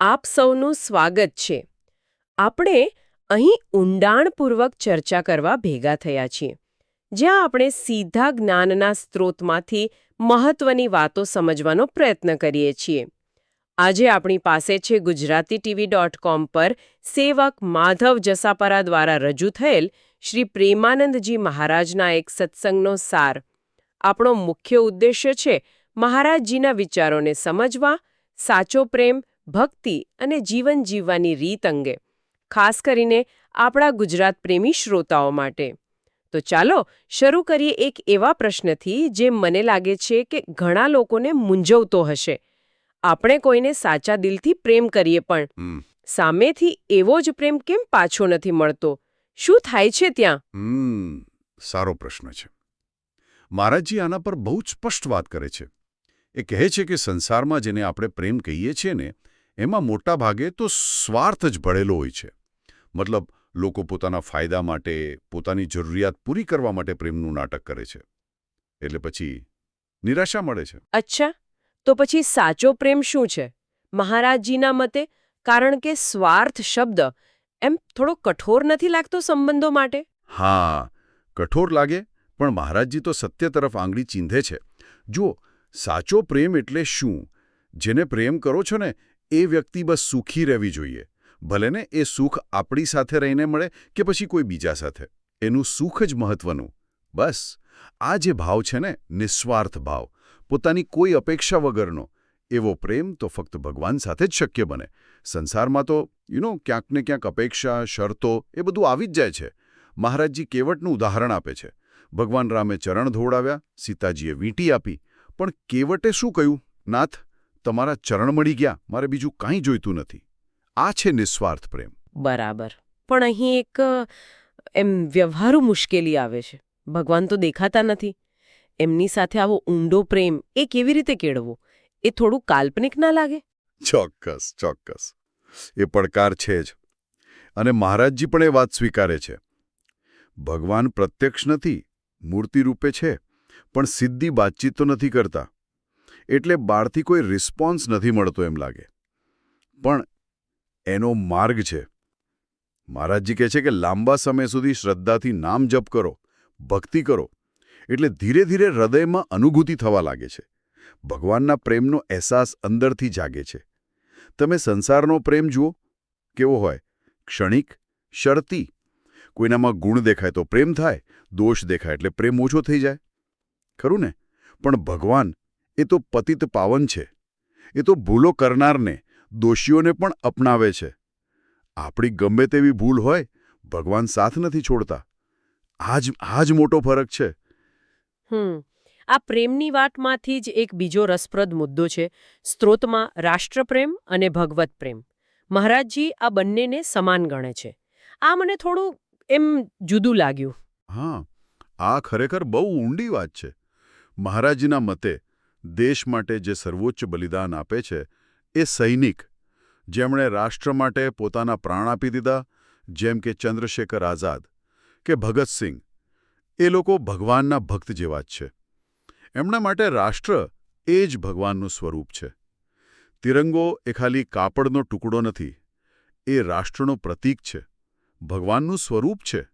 આપ સૌનું સ્વાગત છે. આપણે અહીં ઊંડાણપૂર્વક ચર્ચા કરવા ભેગા થયા છીએ. જ્યાં આપણે સીધા જ્ઞાનના સ્ત્રોતમાંથી મહત્વની વાતો સમજવાનો પ્રયત્ન કરીએ છીએ. આજે આપણી પાસે છે ગુજરાતી ટીવી ડોટ કોમ પર સેવક માધવ જસાપરા દ્વારા રજૂ થયેલ શ્રી પ્રેમાનંદજી મહારાજના એક સત્સંગનો સાર. આપણો મુખ્ય ઉદ્દેશ્ય છે મહારાજજીના વિચારોને સમજવા, સાચો પ્રેમ ભક્તિ અને જીવન જીવવાની રીત અંગે ખાસ કરીને આપણા ગુજરાત પ્રેમી શ્રોતાઓ માટે. તો ચાલો શરૂ કરીએ એક એવા પ્રશ્નથી જે મને લાગે છે કે ઘણા લોકોને મૂંઝવતો હશે. આપણે કોઈને સાચા દિલથી પ્રેમ કરીએ પણ. સામેથી એવો જ પ્રેમ કેમ પાછો નથી મળતો? શું થાય છે ત્યાં? સારો પ્રશ્ન છે. મહારાજજી આના પર બહુ જ સ્પષ્ટ વાત કરે છે. એ કહે છે કે સંસારમાં જેને આપણે પ્રેમ કહીએ છીએ ને એમાં મોટા ભાગે તો સ્વાર્થ જ ભળેલો હોય છે. મતલબ લોકો પોતાના ફાયદા માટે પોતાની જરૂરિયાત પૂરી કરવા માટે પ્રેમનું નાટક કરે છે. એટલે પછી નિરાશા મળે છે. અચ્છા તો પછી સાચો પ્રેમ શું છે? મહારાજજીના મતે કારણ કે સ્વાર્થ શબ્દ એમ થોડો કઠોર નથી લાગતો સંબંધો માટે? હા કઠોર લાગે પણ મહારાજજી તો સત્ય તરફ આંગળી ચીંધે છે. જુઓ સાચો પ્રેમ એટલે શું? જેને પ્રેમ કરો છો ને એ વ્યક્તિ બસ સુખી રહેવી જોઈએ. ભલે ને એ સુખ આપણી સાથે રહીને મળે કે પછી કોઈ બીજા સાથે. એનું સુખ જ મહત્વનું. બસ, આ જે ભાવ છે ને, નિસ્વાર્થ ભાવ. પોતાની કોઈ અપેક્ષા વગરનો. એવો પ્રેમ તો ફક્ત ભગવાન સાથે જ શક્ય બને. સંસારમાં તો યુ નો ક્યાંક ને ક્યાંક અપેક્ષા, શરતો, એ બધું આવી જ જાય છે. મહારાજજી કેવટનું ઉદાહરણ આપે છે. ભગવાન રામે ચરણ ધોવડાવ્યા, સીતાજીએ વીંટી આપી. પણ કેવટે શું કહ્યું? નાથ તમારા ચરણ મળી ગયા મારે બીજું કાંઈ જોઈતું નથી. આ છે નિસ્વાર્થ પ્રેમ. બરાબર. પણ અહીં એક એમ વ્યવહારુ મુશ્કેલી આવે છે. ભગવાન તો દેખાતા નથી. એમની સાથે આવો ઊંડો પ્રેમ એ કેવી રીતે કેળવો એ થોડું કાલ્પનિક ના લાગે? ચોક્કસ ચોક્કસ. એ પડકાર છે જ. અને મહારાજજી પણ એ વાત સ્વીકારે છે. ભગવાન પ્રત્યક્ષ નથી મૂર્તિ રૂપે છે પણ સીધી વાતચીત તો નથી કરતા. એટલે બહારથી કોઈ રિસ્પોન્સ નથી મળતો એમ લાગે. પણ એનો માર્ગ છે. મહારાજજી કહે છે કે લાંબા સમય સુધી શ્રદ્ધાથી નામ જપ કરો, ભક્તિ કરો, એટલે ધીરે ધીરે હૃદયમાં અનુભૂતિ થવા લાગે છે. ભગવાનના પ્રેમનો અહેસાસ અંદરથી જાગે છે. તમે સંસારનો પ્રેમ જુઓ, કેવો હોય? ક્ષણિક, શરતી. કોઈનામાં ગુણ દેખાય તો પ્રેમ થાય, દોષ દેખાય એટલે પ્રેમ ઓછો થઈ જાય. ખરું ને? પણ ભગવાન એ તો પતિત પાવન છે. એ તો ભૂલો કરનારને દોષીઓને પણ અપનાવે છે. આપણી ગમે તેવી ભૂલ હોય ભગવાન સાથ નથી છોડતા. આજ આજ મોટો ફરક છે. હમ આ પ્રેમની વાતમાંથી જ એક બીજો રસપ્રદ મુદ્દો છે સ્ત્રોતમાં રાષ્ટ્રપ્રેમ અને ભગવત પ્રેમ. મહારાજજી આ બંનેને સમાન ગણે છે. આ મને થોડું એમ જુદું લાગ્યું. હા આ ખરેખર બહુ ઊંડી વાત છે. મહારાજના મતે દેશ માટે જે સર્વોચ્ચ બલિદાન આપે છે, એ સૈનિક, જેમણે રાષ્ટ્ર માટે પોતાના પ્રાણ આપી દીધા, જેમ કે ચંદ્રશેખર આઝાદ કે ભગતસિંહ એ લોકો ભગવાનના ભક્ત જેવા જ છે. એમના માટે રાષ્ટ્ર એ જ ભગવાનનું સ્વરૂપ છે. તિરંગો એ ખાલી કાપડનો ટુકડો નથી, એ રાષ્ટ્રનું પ્રતીક છે, ભગવાનનું સ્વરૂપ છે.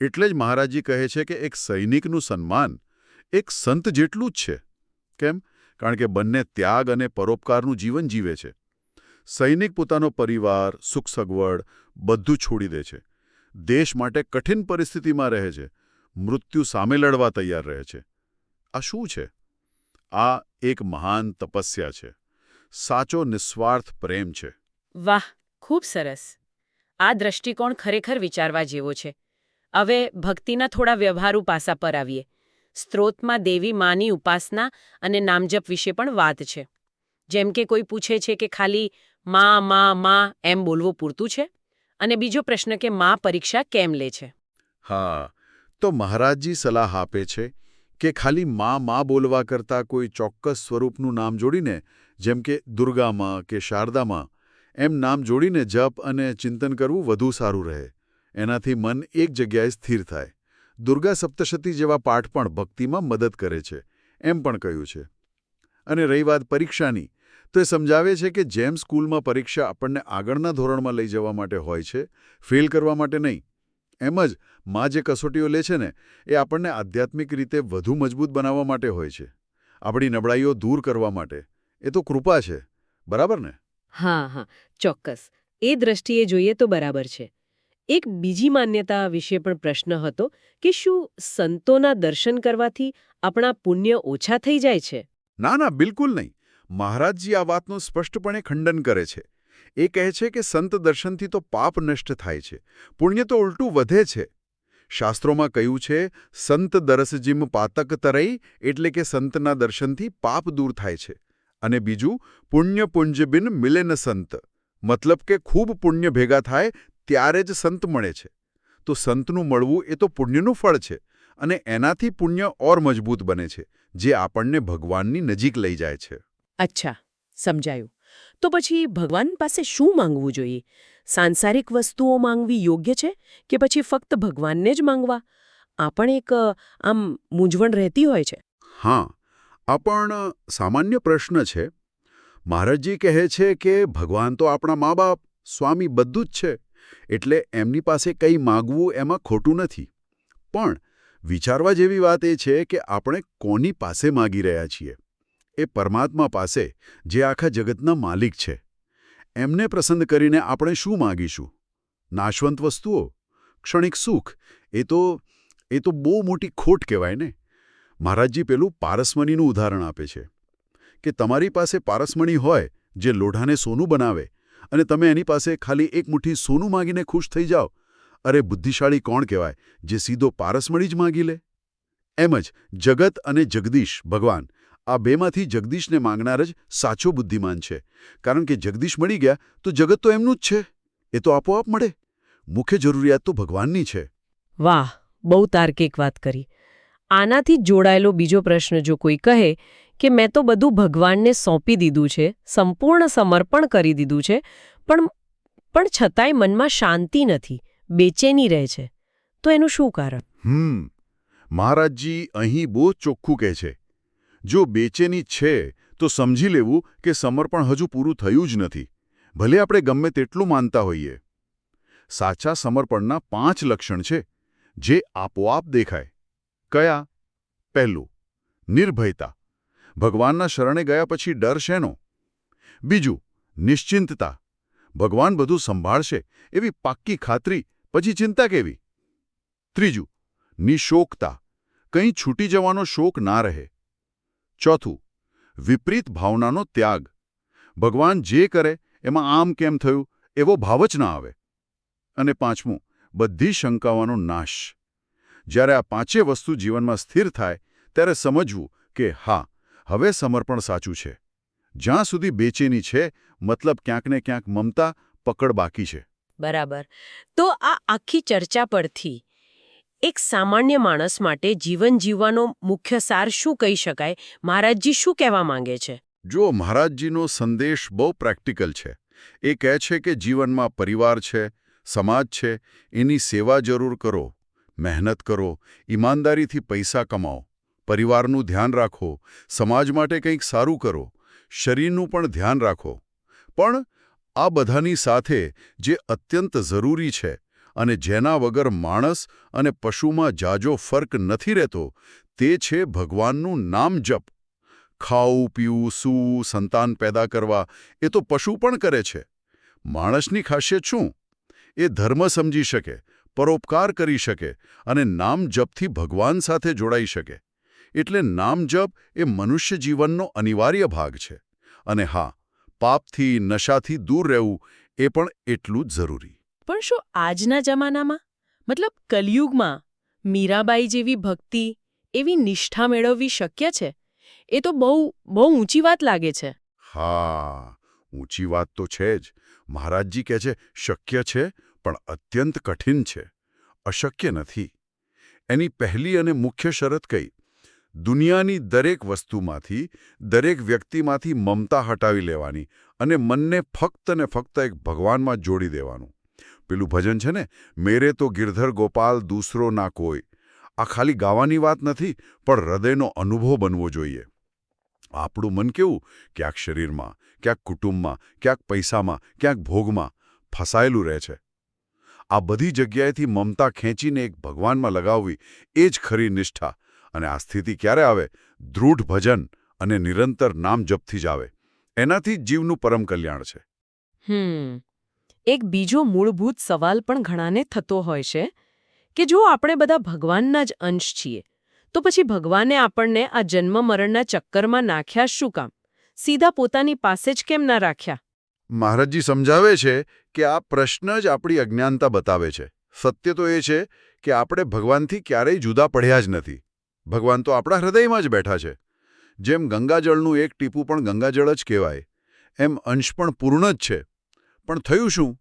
એટલે જ મહારાજી કહે છે કે એક સૈનિકનું સન્માન એક સંત જેટલું જ છે. કેમ? કારણ કે બંને ત્યાગ અને પરોપકારનું જીવન જીવે છે. સૈનિક પોતાનો પરિવાર, સુખ સગવડ, બધું છોડી દે છે. દેશ માટે કઠિન પરિસ્થિતિમાં રહે છે. મૃત્યુ સામે લડવા તૈયાર રહે છે. આ શું છે? આ એક મહાન તપસ્યા છે. સાચો નિસ્વાર્થ પ્રેમ છે. વાહ, ખૂબ સરસ. આ દ્રષ્ટિકોણ ખરેખર વિચારવા જેવો છે. હવે ભક્તિના થોડા વ્યવહારુ પાસા પર આવીએ. સ્ત્રોતમાં દેવી માની ઉપાસના અને નામજપ વિશે પણ વાત છે. જેમ કે કોઈ પૂછે છે કે ખાલી મા મા મા એમ બોલવું પૂરતું છે? અને બીજો પ્રશ્ન કે મા પરીક્ષા કેમ લે છે? હા, તો મહારાજજી સલાહ આપે છે કે ખાલી મા મા બોલવા કરતાં કોઈ ચોક્કસ સ્વરૂપનું નામ જોડીને, જેમ કે દુર્ગામાં કે શારદામાં, એમ નામ જોડીને જપ અને ચિંતન કરવું વધુ સારું રહે. એનાથી મન એક જગ્યાએ સ્થિર થાય. દુર્ગા સપ્તશતી જેવા પાઠ પણ ભક્તિમાં મદદ કરે છે, એમ પણ કહ્યું છે. અને રહી વાત પરીક્ષાની, તો એ સમજાવે છે કે જેમ સ્કૂલમાં પરીક્ષા આપણને આગળના ધોરણમાં લઈ જવા માટે હોય છે, ફેલ કરવા માટે નહીં, એમ જ માં જે કસોટીઓ લે છે ને, એ આપણને આધ્યાત્મિક રીતે વધુ મજબૂત બનાવવા માટે હોય છે. આપણી નબળાઈઓ દૂર કરવા માટે. એ તો કૃપા છે, બરાબર ને? હા હા, ચોક્કસ. એ દ્રષ્ટિએ જોઈએ તો બરાબર છે. એક બીજી માન્યતા વિશે પણ પ્રશ્ન હતો કે શું સંતોના દર્શન કરવાથી આપણા પુણ્ય ઓછા થઈ જાય છે? ના ના, બિલકુલ નહીં. મહારાજજી આ વાતનું સ્પષ્ટપણે ખંડન કરે છે. એ કહે છે કે સંત દર્શનથી તો પાપ નષ્ટ થાય છે. પુણ્ય તો ઉલટું વધે છે. શાસ્ત્રોમાં કહ્યું છે, સંત દરસજીમ પાતક તરઈ એટલે કે સંતના દર્શનથી પાપ દૂર થાય છે. અને બીજું, પુણ્ય પુંજબિન મિલેન સંત. મતલબ કે ખૂબ પુણ્ય ભેગા થાય ત્યારે જ સંત મળે છે. તો સંતનું મળવું એ તો પુણ્યનું ફળ છે અને એનાથી પુણ્ય ઓર મજબૂત બને છે જે આપણને ભગવાનની નજીક લઈ જાય છે. અચ્છા સમજાયું. તો પછી ભગવાન પાસે શું માંગવું જોઈએ? સાંસારિક વસ્તુઓ માંગવી યોગ્ય છે કે પછી ફક્ત ભગવાનને જ માંગવા? આ પણ એક આમ મૂંઝવણ રહેતી હોય છે. હા આ પણ સામાન્ય પ્રશ્ન છે. મહારાજજી કહે છે કે ભગવાન તો આપણા મા બાપ સ્વામી બધું જ છે. એટલે એમની પાસે કંઈ માગવું એમાં ખોટું નથી. પણ વિચારવા જેવી વાત એ છે કે આપણે કોની પાસે માગી રહ્યા છીએ? એ પરમાત્મા પાસે, જે આખા જગતના માલિક છે. એમને પ્રસન્ન કરીને આપણે શું માગીશું? નાશવંત વસ્તુઓ? ક્ષણિક સુખ? એ તો એ તો બહુ મોટી ખોટ કહેવાય ને? મહારાજજી પેલું પારસમણીનું ઉદાહરણ આપે છે કે તમારી પાસે પારસમણી હોય જે લોઢાને સોનું બનાવે અને તમે એની પાસે ખાલી એક મુઠ્ઠી સોનું માગીને ખુશ થઈ જાઓ. અરે, બુદ્ધિશાળી કોણ કહેવાય, જે સીધો પારસમણી જ માગી લે? એમ જ જગત અને જગદીશ, ભગવાન, આ બેમાંથી જગદીશને માંગનાર જ સાચો બુદ્ધિમાન છે. કારણ કે જગદીશ મળી ગયા તો જગત તો એમનું જ છે. એ તો આપોઆપ મળે. મુખ્ય જરૂરિયાત તો ભગવાનની છે. વાહ, બહુ તાર્કિક વાત કરી. આનાથી જોડાયેલો બીજો પ્રશ્ન જો કોઈ કહે કે મેં તો બધું ભગવાનને સોંપી દીધું છે, સંપૂર્ણ સમર્પણ કરી દીધું છે, પણ પણ છતાંય મનમાં શાંતિ નથી, બેચેની રહે છે. તો એનું શું કારણ? હમ, મહારાજજી અહીં બહુ ચોખ્ખું કહે છે. જો બેચેની છે, તો સમજી લેવું કે સમર્પણ હજુ પૂરું થયું જ નથી. ભલે આપણે ગમે તેટલું માનતા હોઈએ. સાચા સમર્પણના પાંચ લક્ષણ છે, જે આપોઆપ દેખાય. કયા? પહેલું, નિર્ભયતા. ભગવાનના શરણે ગયા પછી ડર શેનો? બીજું, નિશ્ચિંતતા. ભગવાન બધું સંભાળશે, એવી પાક્કી ખાતરી, પછી ચિંતા કેવી? ત્રીજું, નિશોકતા. કંઈ છૂટી જવાનો શોક ના રહે. ચોથું, વિપરીત ભાવનાનો ત્યાગ. ભગવાન જે કરે, એમાં આમ કેમ થયું, એવો ભાવ જ ના આવે. અને પાંચમું, બધી શંકાઓનો નાશ. જ્યારે આ પાંચે વસ્તુ જીવનમાં સ્થિર થાય, ત્યારે સમજવું કે હા હવે સમર્પણ સાચું છે. જ્યાં સુધી બેચેની છે મતલબ ક્યાંક ને ક્યાંક મમતા પકડ બાકી છે. બરાબર. તો આ આખી ચર્ચા પરથી એક સામાન્ય માણસ માટે જીવન જીવવાનો મુખ્ય સાર શું કહી શકાય? મહારાજજી શું કહેવા માંગે છે? જો મહારાજજીનો સંદેશ બહુ પ્રેક્ટિકલ છે એ કહે છે કે જીવનમાં પરિવાર છે સમાજ છે એની સેવા જરૂર કરો મહેનત કરો ઈમાનદારીથી પૈસા કમાઓ. પરિવારનું ધ્યાન રાખો, સમાજ માટે કંઈક સારું કરો, શરીરનું પણ ધ્યાન રાખો. પણ આ બધાની સાથે જે અત્યંત જરૂરી છે અને જેના વગર માણસ અને પશુમાં જાજો ફર્ક નથી રહેતો, તે છે ભગવાનનું નામ જપ. ખાવું, પીવું, સૂવું, સંતાન પેદા કરવા, એ તો પશુ પણ કરે છે. માણસની ખાસિયત શું? એ ધર્મ સમજી શકે, પરોપકાર કરી શકે અને નામ જપથી ભગવાન સાથે જોડાઈ શકે. એટલે નામ જપ એ મનુષ્ય જીવનનો અનિવાર્ય ભાગ છે. અને હા પાપથી નશાથી દૂર રહેવું એ પણ એટલું જ જરૂરી. પણ શું આજના જમાનામાં? મતલબ કલયુગમાં મીરાબાઈ જેવી ભક્તિ એવી નિષ્ઠા મેળવવી શક્ય છે? એ તો બહુ બહુ ઊંચી વાત લાગે છે. હા ઊંચી વાત તો છે જ. મહારાજજી કહે છે શક્ય છે પણ અત્યંત કઠિન છે. અશક્ય નથી. એની પહેલી અને મુખ્ય શરત કઈ? દુનિયાની દરેક વસ્તુમાંથી, દરેક વ્યક્તિમાંથી મમતા હટાવી લેવાની અને મનને ફક્ત ને ફક્ત એક ભગવાનમાં જોડી દેવાનું. પેલું ભજન છે ને, મેરે તો ગિરધર ગોપાલ દૂસરો ના કોઈ. આ ખાલી ગાવાની વાત નથી, પણ હૃદયનો અનુભવ બનવો જોઈએ. આપણું મન કેવું? ક્યાંક શરીરમાં, ક્યાંક કુટુંબમાં, ક્યાંક પૈસામાં, ક્યાંક ભોગમાં ફસાયેલું રહે છે. આ બધી જગ્યાએથી મમતા ખેંચીને એક ભગવાનમાં લગાવવી એ જ ખરી નિષ્ઠા. અને આ સ્થિતિ ક્યારે આવે? દૃઢ ભજન અને નિરંતર નામ જપથી જ આવે. એનાથી જીવનું પરમ કલ્યાણ છે. હમ. એક બીજો મૂળભૂત સવાલ પણ ઘણાને થતો હોય છે કે જો આપણે બધા ભગવાનના જ અંશ છીએ તો પછી ભગવાને આપણને આ જન્મ મરણના ચક્કરમાં નાખ્યા શું કામ? સીધા પોતાની પાસે જ કેમ ના રાખ્યા? મહારાજજી સમજાવે છે કે આ પ્રશ્ન જ આપણી અજ્ઞાનતા બતાવે છે. સત્ય તો એ છે કે આપણે ભગવાનથી ક્યારેય જુદા પડ્યા જ નથી. ભગવાન તો આપણા હૃદયમાં જ બેઠા છે. જેમ ગંગાજળનું એક ટીપું પણ ગંગાજળ જ કહેવાય, એમ અંશ પણ પૂર્ણ જ છે. પણ થયું શું?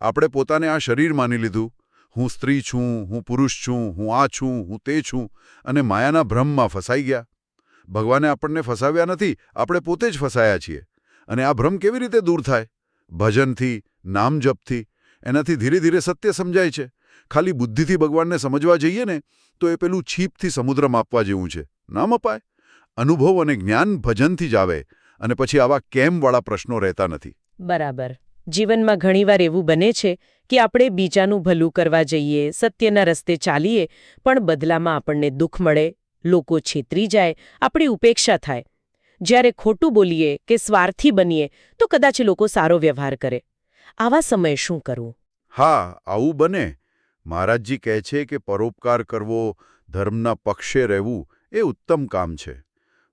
આપણે પોતાને આ શરીર માની લીધું. હું સ્ત્રી છું, હું પુરુષ છું, હું આ છું, હું તે છું અને માયાના ભ્રમમાં ફસાઈ ગયા. ભગવાને આપણને ફસાવ્યા નથી, આપણે પોતે જ ફસાયા છીએ. અને આ ભ્રમ કેવી રીતે દૂર થાય? ભજનથી નામ જપથી એનાથી ધીરે ધીરે સત્ય સમજાય છે. ખાલી બુદ્ધિથી ભગવાનને સમજવા જઈએ ને તો એ પેલું છીપથી સમુદ્ર માપવા જેવું છે. ના મપાય? અનુભવ અને જ્ઞાન ભજનથી જ આવે અને પછી આવા કેમવાળા પ્રશ્નો રહેતા નથી. બરાબર. જીવનમાં ઘણીવાર એવું બને છે કે આપણે બીજાનું ભલું કરવા જઈએ સત્યના રસ્તે ચાલીએ પણ બદલામાં આપણને દુઃખ મળે લોકો છેતરી જાય આપણી ઉપેક્ષા થાય. જ્યારે ખોટું બોલીએ કે સ્વાર્થી બનીએ તો કદાચ લોકો સારો વ્યવહાર કરે. આવા સમયે શું કરવું? હા આવું બને. મહારાજજી કહે છે કે પરોપકાર કરવો, ધર્મના પક્ષે રહેવું એ ઉત્તમ કામ છે.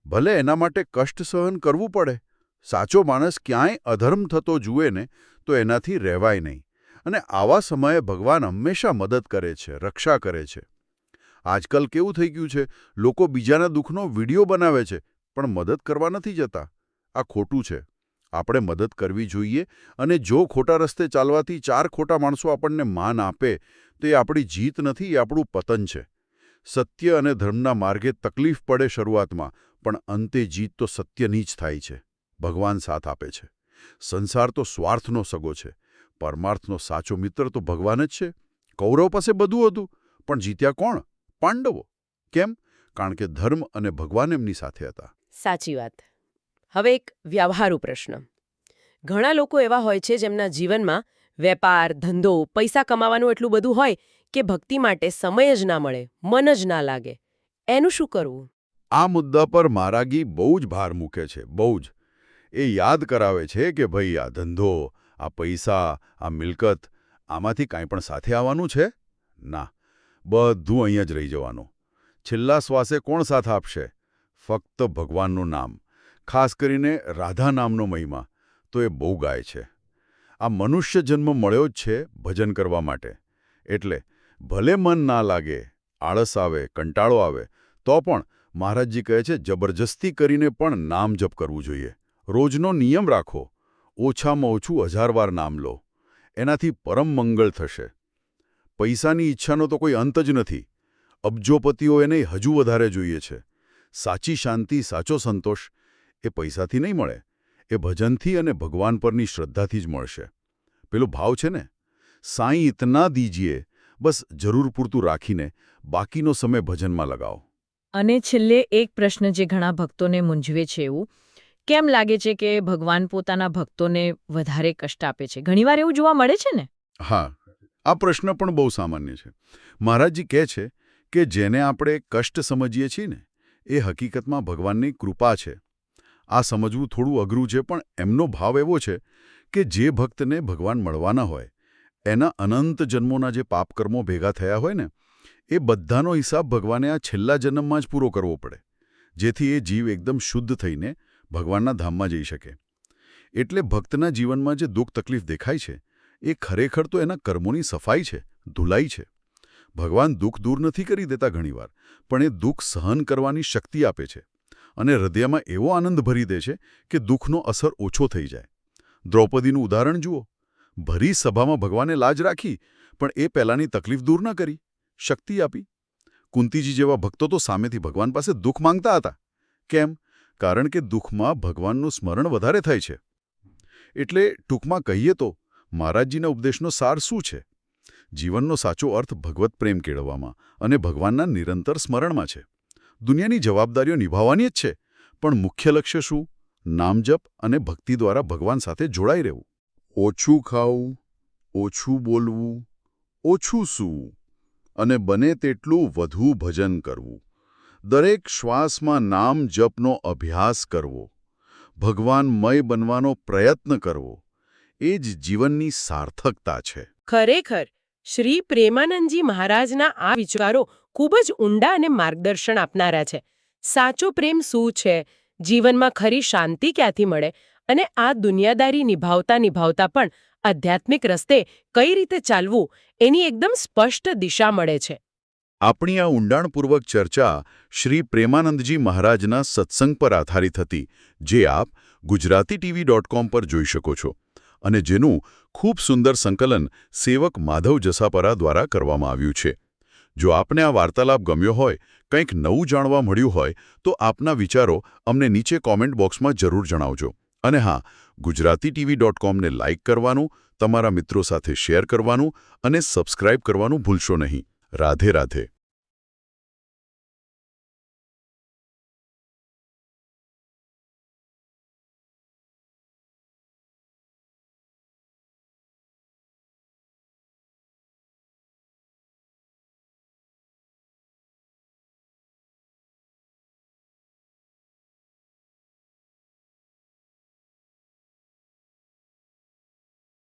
ભલે એના માટે કષ્ટ સહન કરવું પડે, સાચો માણસ ક્યાંય અધર્મ થતો જુએ ને તો એનાથી રહેવાય નહીં. અને આવા સમયે ભગવાન હંમેશા મદદ કરે છે, રક્ષા કરે છે. આજકાલ કેવું થઈ ગયું છે, લોકો બીજાના દુઃખનો વીડિયો બનાવે છે, પણ મદદ કરવા નથી જતા. આ ખોટું છે. આપણે મદદ કરવી જોઈએ અને જો ખોટા રસ્તે ચાલવાથી ચાર ખોટા માણસો આપણને માન આપે, તો એ આપણી જીત નથી, એ આપણું પતન છે. સત્ય અને ધર્મના માર્ગે તકલીફ પડે શરૂઆતમાં, પણ અંતે જીત તો સત્યની જ થાય છે. ભગવાન સાથ આપે છે. સંસાર તો સ્વાર્થનો સગો છે. પરમાર્થનો સાચો મિત્ર તો ભગવાન જ છે. કૌરવ પાસે બધું હતું, પણ જીત્યા કોણ? પાંડવો. કેમ? કારણ કે ધર્મ અને ભગવાન એમની સાથે હતા. સાચી વાત. હવે એક વ્યવહારુ પ્રશ્ન. ઘણા લોકો એવા હોય છે જેમના જીવનમાં વેપાર, ધંધો, પૈસા કમાવાનું એટલું બધું હોય કે ભક્તિ માટે સમય જ ના મળે, મન જ ના લાગે. એનું શું કરવું? આ મુદ્દા પર મારાગી બહુ જ ભાર મૂકે છે, બહુ જ. એ યાદ કરાવે છે કે ભાઈ આ ધંધો, આ પૈસા, આ મિલકત આમાંથી કાંઈ પણ સાથે આવવાનું છે? ના, બધું અહીંયા જ રહી જવાનું. છેલ્લા શ્વાસે કોણ સાથ આપશે? ફક્ત ભગવાનનું નામ. ખાસ કરીને રાધા નામનો મહિમા, તો એ બહુ ગાય છે. આ મનુષ્ય જન્મ મળ્યો જ છે ભજન કરવા માટે. એટલે ભલે મન ના લાગે, આળસ આવે, કંટાળો આવે, તો પણ મહારાજજી કહે છે, જબરજસ્તી કરીને પણ નામ જપ કરવું જોઈએ. રોજનો નિયમ રાખો. ઓછામાં ઓછું હજાર વાર નામ લો. એનાથી પરમ મંગળ થશે. પૈસાની ઈચ્છાનો તો કોઈ અંત જ નથી. અબજોપતિઓ એને હજુ વધારે જોઈએ છે. સાચી શાંતિ, સાચો સંતોષ એ પૈસાથી નહીં મળે. એ ભજનથી અને ભગવાન પરની શ્રદ્ધાથી જ મળશે. પેલો ભાવ છે ને સાંઈ ઇતના દીજીએ બસ જરૂર પૂરતું રાખીને બાકીનો સમય ભજનમાં લગાવો. અને છેલ્લે એક પ્રશ્ન જે ઘણા ભક્તોને મૂંઝવે છે એવું કેમ લાગે છે કે ભગવાન પોતાના ભક્તોને વધારે કષ્ટ આપે છે? ઘણીવાર એવું જોવા મળે છે ને? હા આ પ્રશ્ન પણ બહુ સામાન્ય છે. મહારાજજી કહે છે કે જેને આપણે કષ્ટ સમજીએ છીએ ને એ હકીકતમાં ભગવાનની કૃપા છે. આ સમજવું થોડું અઘરું છે, પણ એમનો ભાવ એવો છે કે જે ભક્તને ભગવાન મળવાના હોય, એના અનંત જન્મોના જે પાપકર્મો ભેગા થયા હોય ને, એ બધાનો હિસાબ ભગવાને આ છેલ્લા જન્મમાં જ પૂરો કરવો પડે, જેથી એ જીવ એકદમ શુદ્ધ થઈને ભગવાનના ધામમાં જઈ શકે. એટલે ભક્તના જીવનમાં જે દુઃખ તકલીફ દેખાય છે, એ ખરેખર તો એના કર્મોની સફાઈ છે, ધુલાઈ છે. ભગવાન દુઃખ દૂર નથી કરી દેતા ઘણીવાર, પણ એ દુઃખ સહન કરવાની શક્તિ આપે છે. અને હૃદયમાં એવો આનંદ ભરી દે છે કે દુઃખનો અસર ઓછો થઈ જાય. દ્રૌપદીનું ઉદાહરણ જુઓ. ભરી સભામાં ભગવાને લાજ રાખી, પણ એ પહેલાંની તકલીફ દૂર ન કરી. શક્તિ આપી. કુંતીજી જેવા ભક્તો તો સામેથી ભગવાન પાસે દુઃખ માંગતા હતા. કેમ? કારણ કે દુઃખમાં ભગવાનનું સ્મરણ વધારે થાય છે. એટલે ટૂંકમાં કહીએ તો, મહારાજજીના ઉપદેશનો સાર શું છે? જીવનનો સાચો અર્થ ભગવત પ્રેમ કેળવવામાં અને ભગવાનના નિરંતર સ્મરણમાં છે. દુનિયાની જવાબદારીઓ નિભાવવાની જ છે. પણ મુખ્ય લક્ષ્ય શું? નામજપ અને ભક્તિ દ્વારા ભગવાન સાથે જોડાઈ રહેવું. ઓછું ખાવું, ઓછું બોલવું, ઓછું સૂવું અને બને તેટલું વધુ ભજન કરવું. દરેક શ્વાસમાં નામ જપનો અભ્યાસ કરવો. ભગવાનમય બનવાનો પ્રયત્ન કરવો. એ જ જીવનની સાર્થકતા છે. ખરેખર, શ્રી પ્રેમાનંદજી મહારાજના આ વિચારો ખૂબ જ ઊંડા અને માર્ગદર્શન આપનારા છે. સાચો પ્રેમ શું છે? જીવનમાં ખરી શાંતિ ક્યાંથી મળે? અને આ દુનિયાદારી નિભાવતા નિભાવતા પણ આધ્યાત્મિક રસ્તે કઈ રીતે ચાલવું એની એકદમ સ્પષ્ટ દિશા મળે છે. આપણી આ ઊંડાણપૂર્વક ચર્ચા શ્રી પ્રેમાનંદજી મહારાજના સત્સંગ પર આધારિત હતી, જે આપ ગુજરાતી ટીવી ડોટ કોમ પર જોઈ શકો છો અને જેનું ખૂબ સુંદર સંકલન સેવક માધવ જસાપરા દ્વારા કરવામાં આવ્યું છે. જો આપને આ વાર્તાલાપ ગમ્યો હોય, કંઈક નવું જાણવા મળ્યું હોય, તો આપના વિચારો અમને નીચે કોમેન્ટ બોક્સમાં જરૂર જણાવજો. અને હા ગુજરાતી ટીવી ડોટ કોમને લાઇક કરવાનું, તમારા મિત્રો સાથે શેર કરવાનું અને સબસ્ક્રાઇબ કરવાનું ભૂલશો નહીં. રાધે રાધે.